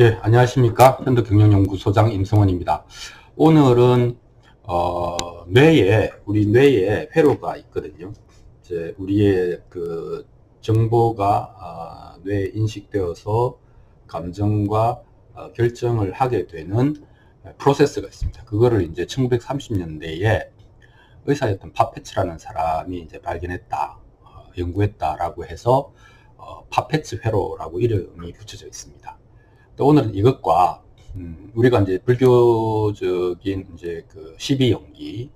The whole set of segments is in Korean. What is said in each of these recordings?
예, 안녕하십니까. 현대경영연구소장 임성원입니다. 오늘은, 어, 뇌에, 우리 뇌에 회로가 있거든요. 이제 우리의 그 정보가, 어, 뇌에 인식되어서 감정과 어, 결정을 하게 되는 프로세스가 있습니다. 그거를 이제 1930년대에 의사였던 파페츠라는 사람이 이제 발견했다, 어, 연구했다라고 해서 어, 파페츠 회로라고 이름이 붙여져 있습니다. 또 오늘은 이것과 음, 우리가 이제 불교적인 이제 그 12연기,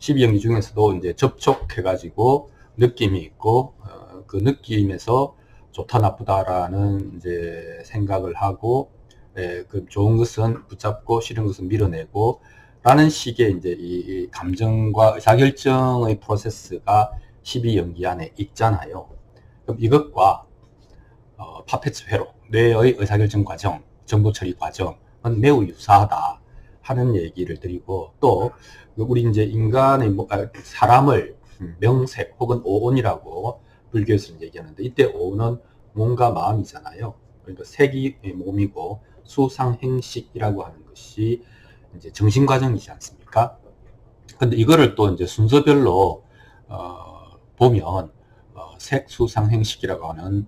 12연기 중에서도 이제 접촉해가지고 느낌이 있고 어, 그 느낌에서 좋다 나쁘다라는 이제 생각을 하고 예, 그 좋은 것은 붙잡고 싫은 것은 밀어내고 라는 식의 이제 이 감정과 의사결정의 프로세스가 12연기 안에 있잖아요. 그럼 이것과 어, 파페츠 회로, 뇌의 의사결정 과정, 정보 처리 과정은 매우 유사하다 하는 얘기를 드리고 또 우리 이제 인간의 뭐, 아, 사람을 명색 혹은 오온이라고 불교에서는 얘기하는데 이때 오온은 몸과 마음이잖아요. 그러니까 색이 몸이고 수상행식이라고 하는 것이 이제 정신 과정이지 않습니까? 근데 이거를 또 이제 순서별로 어, 보면 어, 색, 수상, 행식이라고 하는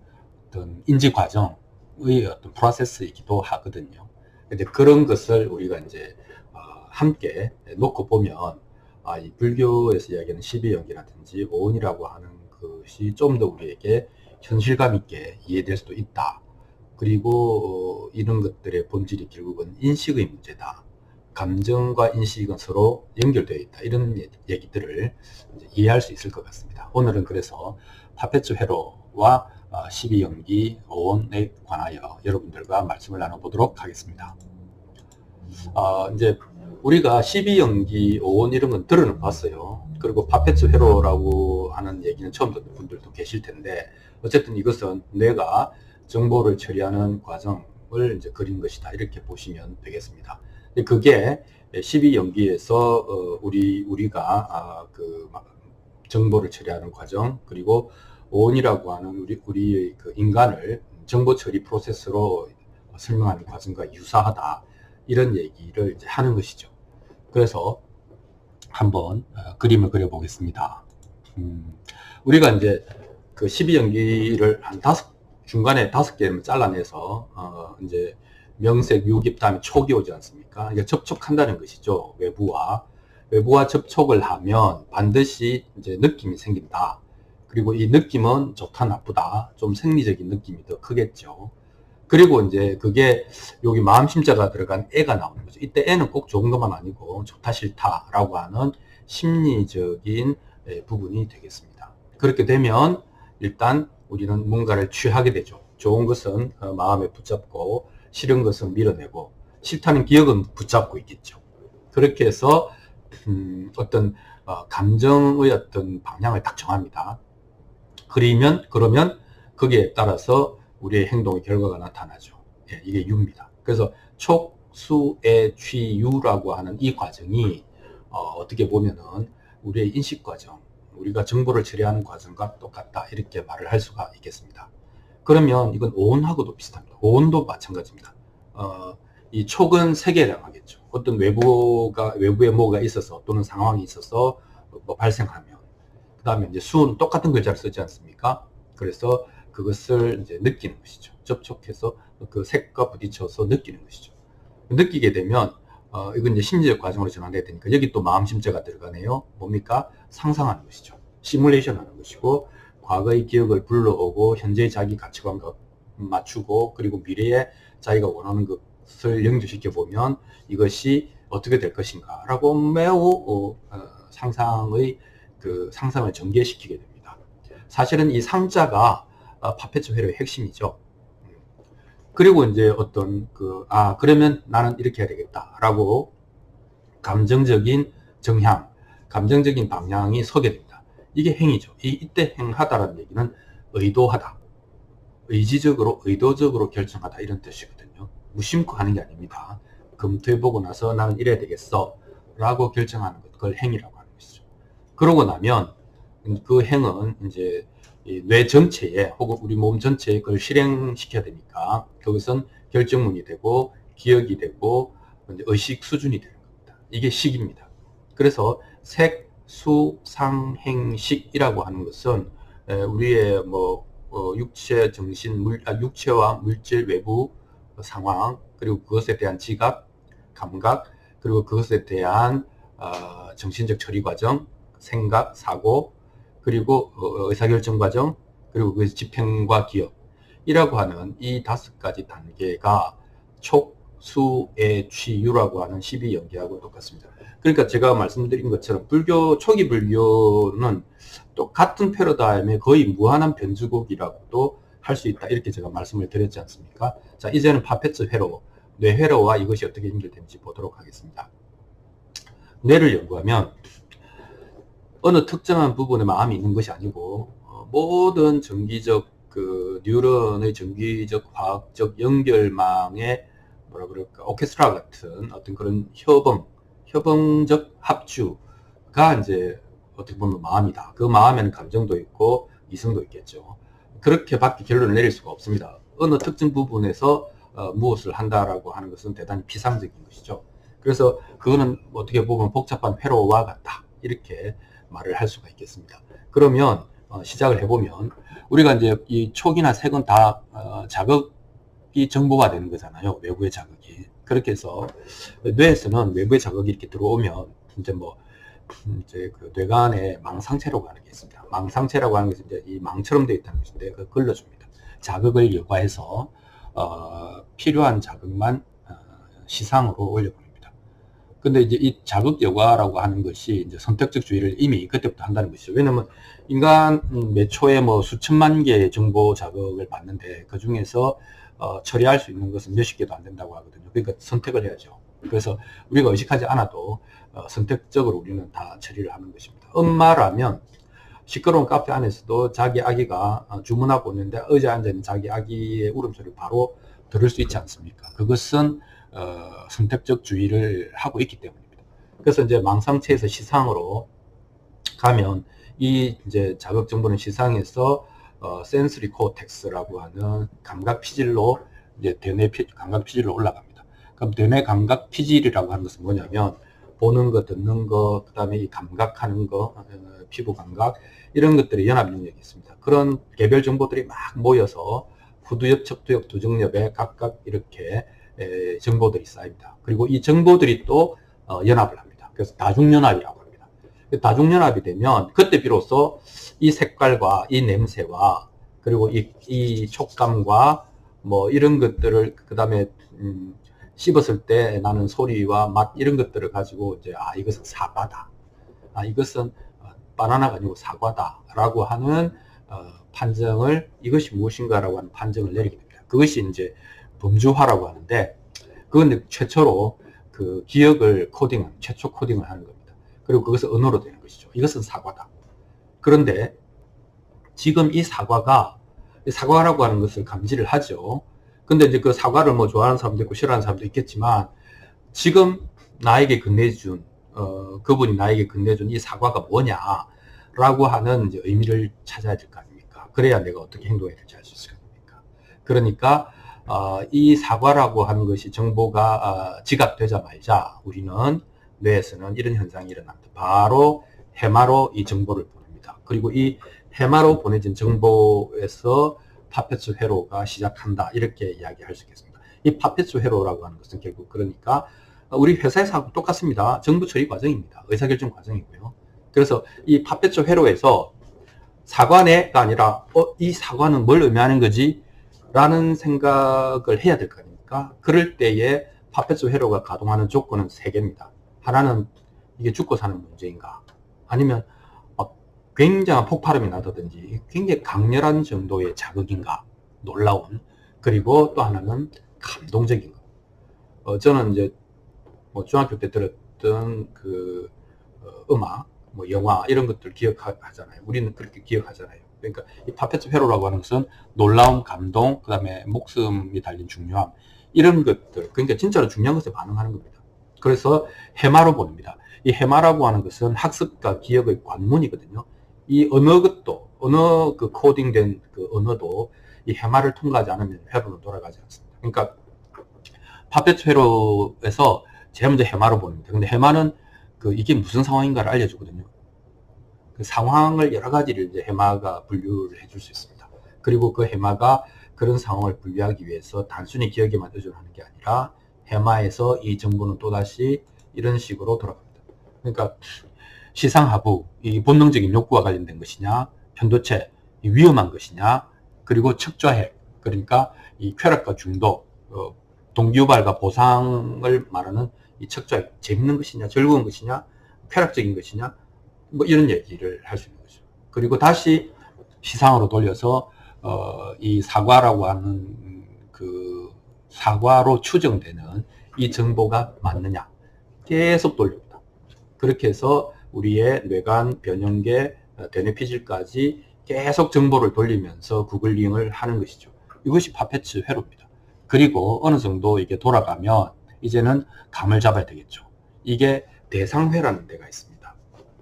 어떤 인지 과정 의 어떤 프로세스이기도 하거든요. 근데 그런 것을 우리가 이제 어, 함께 놓고 보면 아, 이 불교에서 이야기하는 12연기라든지 오온이라고 하는 것이 좀 더 우리에게 현실감 있게 이해될 수도 있다. 그리고 어, 이런 것들의 본질이 결국은 인식의 문제다. 감정과 인식은 서로 연결되어 있다. 이런 얘기들을 이해할 수 있을 것 같습니다. 오늘은 그래서 파페츠 회로와 12연기 어, 오온에 관하여 여러분들과 말씀을 나눠보도록 하겠습니다. 어, 이제 우리가 12연기 오온 이런 건 들어는 봤어요. 그리고 파페츠 회로라고 하는 얘기는 처음 듣는 분들도 계실 텐데 어쨌든 이것은 뇌가 정보를 처리하는 과정을 이제 그린 것이다. 이렇게 보시면 되겠습니다. 그게 12연기에서 어, 우리 우리가 아, 그 정보를 처리하는 과정 그리고 온이라고 하는 우리 우리의 그 인간을 정보 처리 프로세스로 설명하는 과정과 유사하다 이런 얘기를 이제 하는 것이죠. 그래서 한번 어, 그림을 그려보겠습니다. 음, 우리가 이제 그 12연기를 한 다섯 중간에 다섯 개를 잘라내서 어, 이제 명색, 유기, 다음에 촉이 오지 않습니까? 이게 접촉한다는 것이죠. 외부와. 외부와 접촉을 하면 반드시 이제 느낌이 생긴다. 그리고 이 느낌은 좋다, 나쁘다. 좀 생리적인 느낌이 더 크겠죠. 그리고 이제 그게 여기 마음심자가 들어간 애가 나오는 거죠. 이때 애는 꼭 좋은 것만 아니고 좋다, 싫다라고 하는 심리적인 예, 부분이 되겠습니다. 그렇게 되면 일단 우리는 뭔가를 취하게 되죠. 좋은 것은 어, 마음에 붙잡고 싫은 것은 밀어내고 싫다는 기억은 붙잡고 있겠죠. 그렇게 해서 음, 어떤 어, 감정의 어떤 방향을 딱 정합니다. 그리면 그러면 거기에 따라서 우리의 행동의 결과가 나타나죠. 예, 이게 유입니다. 그래서 촉수의 취유라고 하는 이 과정이 어, 떻게 보면은 우리의 인식 과정, 우리가 정보를 처리하는 과정과 똑같다 이렇게 말을 할 수가 있겠습니다. 그러면 이건 오온하고도 비슷합니다. 오온도 마찬가지입니다. 어, 이 촉은 세계에 해당하겠죠. 어떤 외부가, 외부에 뭐가 있어서 또는 상황이 있어서 뭐 발생하면. 그 다음에 이제 수는 똑같은 글자를 쓰지 않습니까? 그래서 그것을 이제 느끼는 것이죠. 접촉해서 그 색과 부딪혀서 느끼는 것이죠. 느끼게 되면, 어, 이건 이제 심리적 과정으로 전환돼야 되니까 여기 또 마음심자가 들어가네요. 뭡니까? 상상하는 것이죠. 시뮬레이션 하는 것이고, 과거의 기억을 불러오고 현재의 자기 가치관과 맞추고 그리고 미래에 자기가 원하는 것을 연결시켜 보면 이것이 어떻게 될 것인가 라고 매우 어, 어, 상상의 그 상상을 전개시키게 됩니다. 사실은 이 상자가 어, 파페츠 회로의 핵심이죠. 그리고 이제 어떤 그, 아, 그러면 나는 이렇게 해야 되겠다라고 감정적인 정향, 감정적인 방향이 서게 됩니다. 이게 행위죠. 이, 이때 행하다라는 얘기는 의도하다. 의지적으로, 의도적으로 결정하다. 이런 뜻이거든요. 무심코 하는 게 아닙니다. 검토해보고 나서 나는 이래야 되겠어. 라고 결정하는 것. 그걸 행위라고. 그러고 나면 그 행은 이제 뇌 전체에 혹은 우리 몸 전체에 그걸 실행시켜야 되니까 그것은 결정문이 되고 기억이 되고 의식 수준이 되는 겁니다. 이게 식입니다. 그래서 색, 수, 상, 행, 식이라고 하는 것은 에, 우리의 뭐 어, 육체, 정신, 물, 아, 육체와 물질 외부 상황 그리고 그것에 대한 지각, 감각 그리고 그것에 대한 어, 정신적 처리 과정, 생각, 사고 그리고 어, 의사결정 과정 그리고 그 집행과 기억 이라고 하는 이 다섯 가지 단계가 촉, 수, 애, 취, 유라고 하는 12연계하고 똑같습니다. 그러니까 제가 말씀드린 것처럼 불교, 초기 불교는 또 같은 패러다임에 거의 무한한 변주곡이라고도 할 수 있다. 이렇게 제가 말씀을 드렸지 않습니까? 자, 이제는 파페츠 회로, 뇌 회로와 이것이 어떻게 연결되는지 보도록 하겠습니다. 뇌를 연구하면 어느 특정한 부분에 마음이 있는 것이 아니고 어, 모든 정기적 그 뉴런의 정기적 과학적 연결망의 뭐라 그럴까 오케스트라 같은 어떤 그런 협응 협응적 합주가 이제 어떻게 보면 마음이다. 그 마음에는 감정도 있고 이성도 있겠죠. 그렇게밖에 결론을 내릴 수가 없습니다. 어느 특정 부분에서 어, 무엇을 한다라고 하는 것은 대단히 비상적인 것이죠. 그래서 그거는 어떻게 보면 복잡한 회로와 같다. 이렇게 말을 할 수가 있겠습니다. 그러면 어, 시작을 해보면 우리가 이제 이 촉이나 색은 다 어, 자극이 정보가 되는 거잖아요. 외부의 자극이. 그렇게 해서 뇌에서는 외부의 자극이 이렇게 들어오면 이제 뭐 이제 그 뇌관에 망상체라고 하는 게 있습니다. 망상체라고 하는 것은 이제 이 망처럼 되어 있다는 것인데 그 걸러줍니다. 자극을 여과해서 어, 필요한 자극만 어, 시상으로 올려보냅니다. 근데 이제 이 자극 여과라고 하는 것이 이제 선택적 주의를 이미 그때부터 한다는 것이죠. 왜냐면 인간 매 초에 뭐 수천만 개의 정보 자극을 받는데 그 중에서 어, 처리할 수 있는 것은 몇십 개도 안 된다고 하거든요. 그러니까 선택을 해야죠. 그래서 우리가 의식하지 않아도 어, 선택적으로 우리는 다 처리를 하는 것입니다. 엄마라면 시끄러운 카페 안에서도 자기 아기가 어, 주문하고 있는데 의자에 앉아 있는 자기 아기의 울음소리를 바로 들을 수 있지 않습니까? 그것은 어, 선택적 주의를 하고 있기 때문입니다. 그래서 이제 망상체에서 시상으로 가면 이 이제 자극 정보는 시상에서 어, 센스리 코텍스라고 하는 감각 피질로 이제 대뇌 피, 감각 피질로 올라갑니다. 그럼 대뇌 감각 피질이라고 하는 것은 뭐냐면 보는 거, 듣는 거, 그 다음에 이 감각하는 거, 어, 피부 감각 이런 것들이 연합 능력이 있습니다. 그런 개별 정보들이 막 모여서 후두엽, 척두엽, 두정엽에 각각 이렇게 에, 정보들이 쌓입니다. 그리고 이 정보들이 또 어, 연합을 합니다. 그래서 다중연합이라고 합니다. 다중연합이 되면 그때 비로소 이 색깔과 이 냄새와 그리고 이, 이 촉감과 뭐 이런 것들을 그 다음에 음, 씹었을 때 나는 소리와 맛 이런 것들을 가지고 이제 아 이것은 사과다. 아 이것은 어, 바나나가 아니고 사과다라고 하는 어, 판정을 이것이 무엇인가라고 하는 판정을 내리게 됩니다. 그것이 이제 범주화라고 하는데 그건 최초로 그 기억을 코딩한 최초 코딩을 하는 겁니다. 그리고 그것을 언어로 되는 것이죠. 이것은 사과다. 그런데 지금 이 사과가 사과라고 하는 것을 감지를 하죠. 근데 이제 그 사과를 뭐 좋아하는 사람도 있고 싫어하는 사람도 있겠지만 지금 나에게 건네준 어, 그분이 나에게 건네준 이 사과가 뭐냐라고 하는 의미를 찾아야 될 거 아닙니까? 그래야 내가 어떻게 행동해야 될지 알 수 있을 거 아닙니까? 그러니까 어, 이 사과라고 하는 것이 정보가 어, 지각되자마자 우리는 뇌에서는 이런 현상이 일어납니다. 바로 해마로 이 정보를 보냅니다. 그리고 이 해마로 보내진 정보에서 파페츠 회로가 시작한다. 이렇게 이야기할 수 있겠습니다. 이 파페츠 회로라고 하는 것은 결국 그러니까 우리 회사에서 하고 똑같습니다. 정부 처리 과정입니다. 의사결정 과정이고요. 그래서 이 파페츠 회로에서 사과내가 아니라 어, 이 사과는 뭘 의미하는 거지? 라는 생각을 해야 될 거 아닙니까? 그럴 때에 파페스 회로가 가동하는 조건은 세 개입니다. 하나는 이게 죽고 사는 문제인가? 아니면 굉장한 폭발음이 나다든지 굉장히 강렬한 정도의 자극인가? 놀라운. 그리고 또 하나는 감동적인 거. 어, 저는 이제 뭐 중학교 때 들었던 그 어, 음악, 뭐 영화 이런 것들 기억하잖아요. 우리는 그렇게 기억하잖아요. 그러니까 이 파페트 회로라고 하는 것은 놀라운 감동, 그 다음에 목숨이 달린 중요함, 이런 것들, 그러니까 진짜로 중요한 것에 반응하는 겁니다. 그래서 해마로 보냅니다. 이 해마라고 하는 것은 학습과 기억의 관문이거든요. 이 언어 것도, 언어 그 코딩된 그 언어도 이 해마를 통과하지 않으면 회로로 돌아가지 않습니다. 그러니까 파페트 회로에서 제일 먼저 해마로 보냅니다. 근데 해마는 그 이게 무슨 상황인가를 알려주거든요. 그 상황을 여러 가지를 이제 해마가 분류를 해줄 수 있습니다. 그리고 그 해마가 그런 상황을 분류하기 위해서 단순히 기억에만 의존하는 게 아니라 해마에서 이 정보는 또다시 이런 식으로 돌아갑니다. 그러니까 시상하부, 이 본능적인 욕구와 관련된 것이냐, 편도체, 위험한 것이냐, 그리고 척좌핵, 그러니까 이 쾌락과 중독, 어, 동기유발과 보상을 말하는 이 척좌핵, 재밌는 것이냐, 즐거운 것이냐, 쾌락적인 것이냐, 뭐 이런 얘기를 할 수 있는 거죠. 그리고 다시 시상으로 돌려서 어, 이 사과라고 하는 그 사과로 추정되는 이 정보가 맞느냐 계속 돌립니다. 그렇게 해서 우리의 뇌관, 변형계, 대뇌피질까지 계속 정보를 돌리면서 구글 링을 하는 것이죠. 이것이 파페츠 회로입니다. 그리고 어느 정도 이게 돌아가면 이제는 감을 잡아야 되겠죠. 이게 대상회라는 데가 있습니다.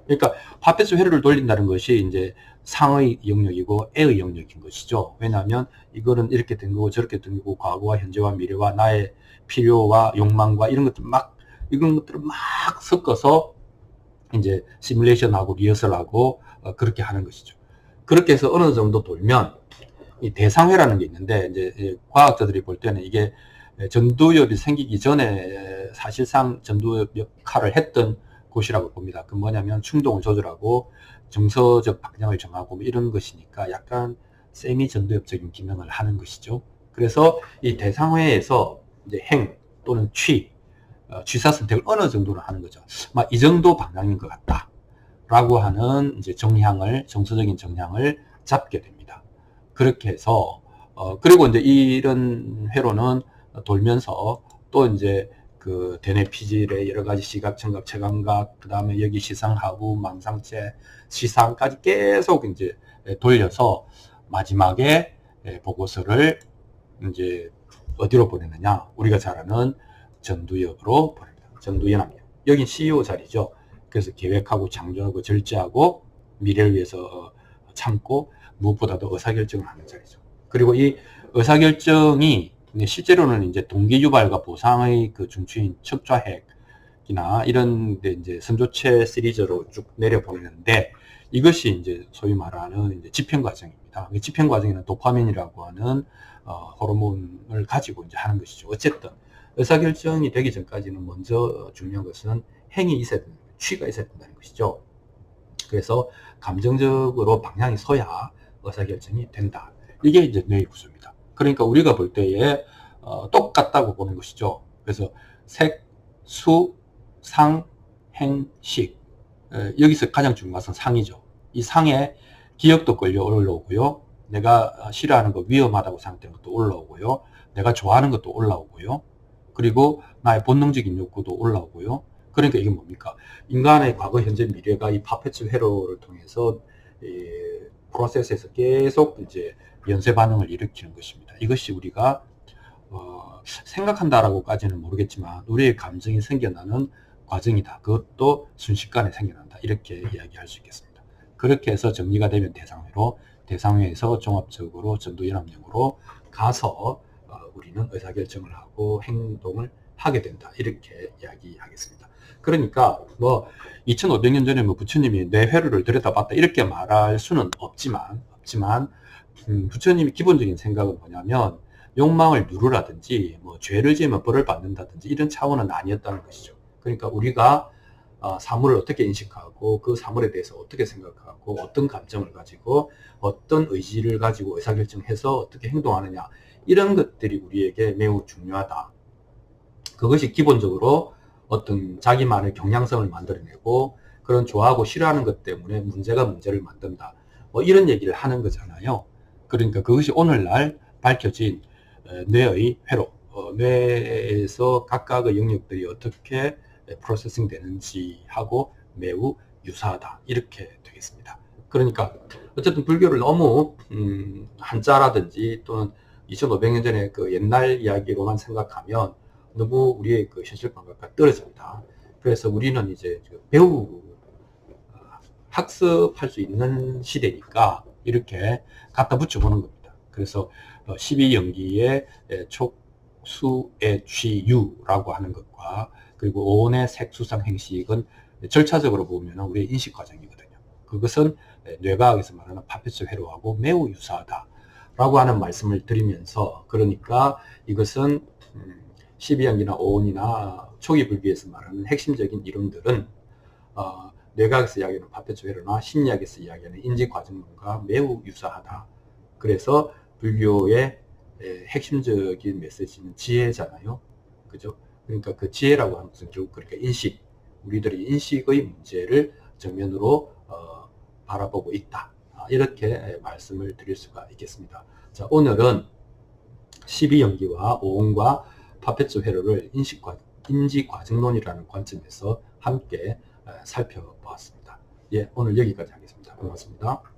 그러니까 파페츠 회로를 돌린다는 것이 이제 상의 영역이고 애의 영역인 것이죠. 왜냐하면 이거는 이렇게 된 거고 저렇게 된 거고 과거와 현재와 미래와 나의 필요와 욕망과 이런 것들 막 이런 것들을 막 섞어서 이제 시뮬레이션하고 리허설하고 어, 그렇게 하는 것이죠. 그렇게 해서 어느 정도 돌면 이 대상회라는 게 있는데 이제 과학자들이 볼 때는 이게 전두엽이 생기기 전에 사실상 전두엽 역할을 했던 곳이라고 봅니다. 그 뭐냐면 충동을 조절하고 정서적 방향을 정하고 뭐 이런 것이니까 약간 세미 전도엽적인 기능을 하는 것이죠. 그래서 이 대상회에서 이제 행 또는 취, 어, 취사 선택을 어느 정도로 하는 거죠. 막 이 정도 방향인 것 같다. 라고 하는 이제 정향을, 정서적인 정향을 잡게 됩니다. 그렇게 해서, 어, 그리고 이제 이런 회로는 돌면서 또 이제 그 대뇌 피질의 여러 가지 시각, 청각, 체감각, 그 다음에 여기 시상하부, 망상체, 시상까지 계속 이제 돌려서 마지막에 보고서를 이제 어디로 보내느냐? 우리가 잘 아는 전두엽으로 보냅니다. 전두연합력. 여긴 CEO 자리죠. 그래서 계획하고 창조하고 절제하고 미래를 위해서 참고 무엇보다도 의사결정을 하는 자리죠. 그리고 이 의사결정이 근데 실제로는 이제 동기 유발과 보상의 그 중추인 척좌핵이나 이런 데 이제 선조체 시리즈로 쭉 내려보내는데 이것이 이제 소위 말하는 이제 집행 과정입니다. 집행 과정에는 도파민이라고 하는 어, 호르몬을 가지고 이제 하는 것이죠. 어쨌든 의사결정이 되기 전까지는 먼저 중요한 것은 행이 있어야 된다. 취가 있어야 된다는 것이죠. 그래서 감정적으로 방향이 서야 의사결정이 된다. 이게 이제 뇌의 구조입니다. 그러니까 우리가 볼 때에 어, 똑같다고 보는 것이죠. 그래서 색, 수, 상, 행, 식. 에, 여기서 가장 중요한 것은 상이죠. 이 상에 기억도 끌려 올라오고요. 내가 싫어하는 거 위험하다고 생각되는 것도 올라오고요. 내가 좋아하는 것도 올라오고요. 그리고 나의 본능적인 욕구도 올라오고요. 그러니까 이게 뭡니까? 인간의 과거, 현재, 미래가 이 파페츠 회로를 통해서 이 프로세스에서 계속 이제 연쇄 반응을 일으키는 것입니다. 이것이 우리가 어, 생각한다라고까지는 모르겠지만 우리의 감정이 생겨나는 과정이다. 그것도 순식간에 생겨난다. 이렇게 이야기할 수 있겠습니다. 그렇게 해서 정리가 되면 대상회로 대상회에서 종합적으로 전도연합령으로 가서 어, 우리는 의사결정을 하고 행동을 하게 된다. 이렇게 이야기하겠습니다. 그러니까 뭐 2500년 전에 뭐 부처님이 내 회로를 들여다봤다 이렇게 말할 수는 없지만 없지만 음, 부처님이 기본적인 생각은 뭐냐면 욕망을 누르라든지 뭐 죄를 지으면 벌을 받는다든지 이런 차원은 아니었다는 것이죠. 그러니까 우리가 어, 사물을 어떻게 인식하고 그 사물에 대해서 어떻게 생각하고 어떤 감정을 가지고 어떤 의지를 가지고 의사결정해서 어떻게 행동하느냐 이런 것들이 우리에게 매우 중요하다. 그것이 기본적으로 어떤 자기만의 경향성을 만들어내고 그런 좋아하고 싫어하는 것 때문에 문제가 문제를 만든다. 뭐 이런 얘기를 하는 거잖아요. 그러니까 그것이 오늘날 밝혀진 뇌의 회로, 어, 뇌에서 각각의 영역들이 어떻게 프로세싱 되는지 하고 매우 유사하다. 이렇게 되겠습니다. 그러니까 어쨌든 불교를 너무 음, 한자라든지 또는 2500년 전에 그 옛날 이야기로만 생각하면 너무 우리의 그 현실 감각과 떨어집니다. 그래서 우리는 이제 배우 학습할 수 있는 시대니까 이렇게 갖다 붙여보는 겁니다. 그래서 12연기의 촉, 색수의 취유라고 하는 것과 그리고 오온의 색수상 행식은 절차적으로 보면 우리의 인식 과정이거든요. 그것은 뇌과학에서 말하는 파페츠 회로하고 매우 유사하다라고 하는 말씀을 드리면서 그러니까 이것은 12연기나 오온이나 초기 불비에서 말하는 핵심적인 이론들은 어, 뇌과학에서 이야기하는 파페츠 회로나 심리학에서 이야기하는 인지 과정론과 매우 유사하다. 그래서 불교의 핵심적인 메시지는 지혜잖아요. 그죠? 그러니까 그 지혜라고 하는 것은 결국 그러니까 인식, 우리들의 인식의 문제를 정면으로 어, 바라보고 있다. 아, 이렇게 말씀을 드릴 수가 있겠습니다. 자, 오늘은 12연기와 오온과 파페츠 회로를 인식과 인지 과정론이라는 관점에서 함께 살펴보았습니다. 예, 오늘 여기까지 하겠습니다. 고맙습니다.